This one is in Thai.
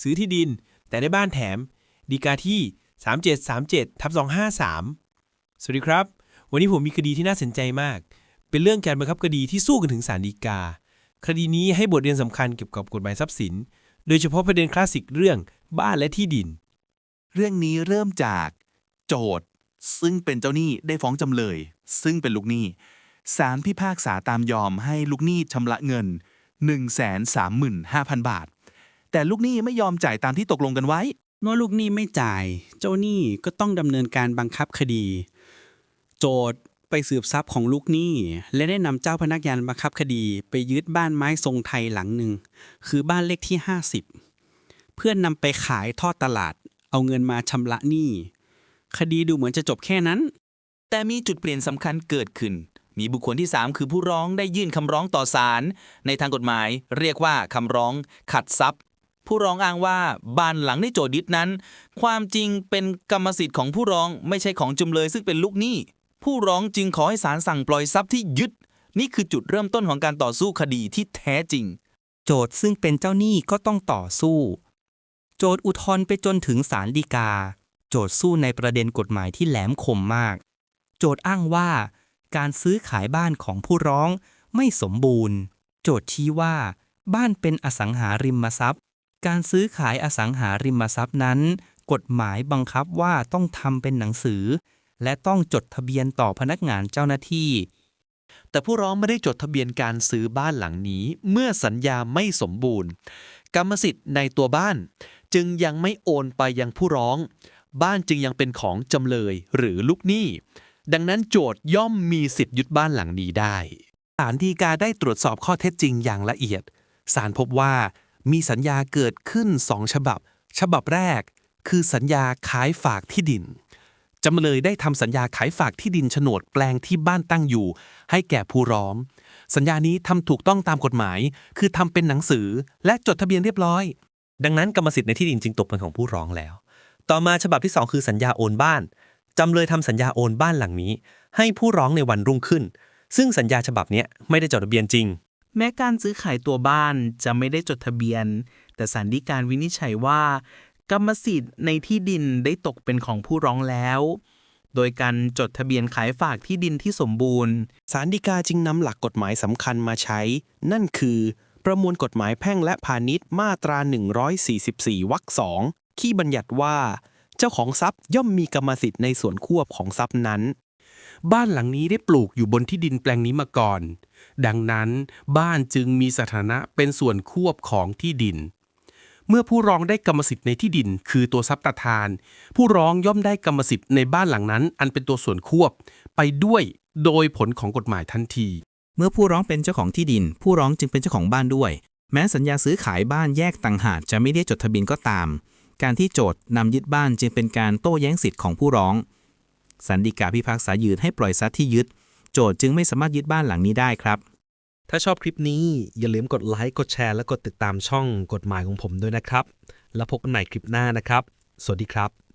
ซื้อที่ดิน แต่ได้บ้านแถม ดีกาที่ 3737ทับ253 สวัสดีครับ วันนี้ผมมีคดีที่น่าสนใจมาก เป็นเรื่องการบังคับคดีที่สู้กันถึงศาลฎีกา คดีนี้ให้บทเรียนสำคัญเกี่ยวกับกฎหมายทรัพย์สิน โดยเฉพาะประเด็นคลาสสิกเรื่องบ้านและที่ดิน เรื่องนี้เริ่มจากโจทย์ซึ่งเป็นเจ้าหนี้ได้ฟ้องจำเลย ซึ่งเป็นลูกหนี้ศาลพิพากษาตามยอมให้ลูกหนี้ชำระเงิน 135,000 บาท แต่ลูกหนี้ไม่ยอมจ่ายตามที่ตกลงกันไว้ เมื่อลูกหนี้ไม่จ่าย เจ้าหนี้ก็ต้องดำเนินการบังคับคดี โจทย์ไปสืบทรัพย์ของลูกหนี้ และได้นำเจ้าพนักงานบังคับคดี ไปยึดบ้านไม้ทรงไทยหลังหนึ่ง คือบ้านเลขที่ 50 เพื่อนนำไปขายทอดตลาด เอาเงินมาชำระหนี้ คดีดูเหมือนจะจบแค่นั้น แต่มีจุดเปลี่ยนสำคัญเกิดขึ้น มีบุคคลที่ 3 คือผู้ร้องได้ยื่นคำร้องต่อศาลในทางกฎหมาย เรียกว่าคำร้องขัดทรัพย์ ผู้ร้องอ้างว่าบ้านหลังในโจทยึดนั้น ความจริงเป็นกรรมสิทธิ์ของผู้ร้องไม่ใช่ของจำเลยซึ่งเป็นลูกหนี้ ผู้ร้องจึงขอให้ศาลสั่งปล่อยทรัพย์ที่ยึด นี่คือจุดเริ่มต้นของการต่อสู้คดีที่แท้จริง โจทซึ่งเป็นเจ้าหนี้ก็ต้องต่อสู้ โจทอุทธรณ์ไปจนถึงศาลฎีกา โจทสู้ในประเด็นกฎหมายที่แหลมคมมาก โจทอ้างว่าการซื้อขายบ้านของผู้ร้องไม่สมบูรณ์ โจทย์ชี้ว่า บ้านเป็นอสังหาริมทรัพย์ การซื้อขายอสังหาริมทรัพย์นั้น กฎหมายบังคับว่าต้องทำเป็นหนังสือ และต้องจดทะเบียนต่อพนักงานเจ้าหน้าที่ แต่ผู้ร้องไม่ได้จดทะเบียนการซื้อบ้านหลังนี้ เมื่อสัญญาไม่สมบูรณ์ กรรมสิทธิ์ในตัวบ้าน จึงยังไม่โอนไปยังผู้ร้อง บ้านจึงยังเป็นของจำเลยหรือลูกหนี้ดังนั้นโจทย่อมมีสิทธิ์ยึดบ้านหลังนี้ได้ ศาลฎีกาได้ตรวจสอบข้อเท็จจริงอย่างละเอียด ศาลพบว่า มีสัญญาเกิดขึ้นสองฉบับ ฉบับแรก คือสัญญาขายฝากที่ดินจำเลยได้ทำสัญญาขายฝากที่ดินโฉนดแปลงที่บ้านตั้งอยู่ ให้แก่ผู้ร้อง สัญญานี้ทำถูกต้องตามกฎหมาย คือทำเป็นหนังสือและจดทะเบียนเรียบร้อย ดังนั้นกรรมสิทธิ์ในที่ดินจึงตกเป็นของผู้ร้องแล้ว ต่อมาฉบับที่ 2 คือสัญญาโอนบ้านจำเลยทำสัญญาโอนบ้านหลังนี้ ให้ผู้ร้องในวันรุ่งขึ้น ซึ่งสัญญาฉบับนี้ไม่ได้จดทะเบียนจริง แม้การซื้อขายตัวบ้านจะไม่ได้จดทะเบียน แต่ศาลฎีกาวินิจฉัยว่า กรรมสิทธิ์ในที่ดินได้ตกเป็นของผู้ร้องแล้ว โดยการจดทะเบียนขายฝากที่ดินที่สมบูรณ์ศาลฎีกาจึงนำหลักกฎหมายสำคัญมาใช้ นั่นคือ ประมวลกฎหมายแพ่งและพาณิชย์มาตรา 144วรรคสองที่บัญญัติว่า เจ้าของทรัพย์ย่อมมีกรรมสิทธิ์ในส่วนควบของทรัพย์นั้น บ้านหลังนี้ได้ปลูกอยู่บนที่ดินแปลงนี้มาก่อน ดังนั้นบ้านจึงมีสถานะเป็นส่วนควบของที่ดิน เมื่อผู้ร้องได้กรรมสิทธิ์ในที่ดิน คือตัวทรัพย์ตาทาน ผู้ร้องย่อมได้กรรมสิทธิ์ในบ้านหลังนั้น อันเป็นตัวส่วนควบ ไปด้วยโดยผลของกฎหมายทันที เมื่อผู้ร้องเป็นเจ้าของที่ดิน ผู้ร้องจึงเป็นเจ้าของบ้านด้วย แม้สัญญาซื้อขายบ้านแยกต่างหากจะไม่ได้จดทะเบียนก็ตาม การที่โจทย์นำยึดบ้านจึงเป็นการโต้แย้งสิทธิ์ของผู้ร้อง สันฎีกาพิพากษายืนให้ปล่อยทรัพย์ที่ยึด โจทย์จึงไม่สามารถยึดบ้านหลังนี้ได้ครับ ถ้าชอบคลิปนี้อย่าลืมกดไลค์กดแชร์และกดติดตามช่องกฎหมายของผมด้วยนะครับ แล้วพบกันใหม่คลิปหน้านะครับ สวัสดีครับ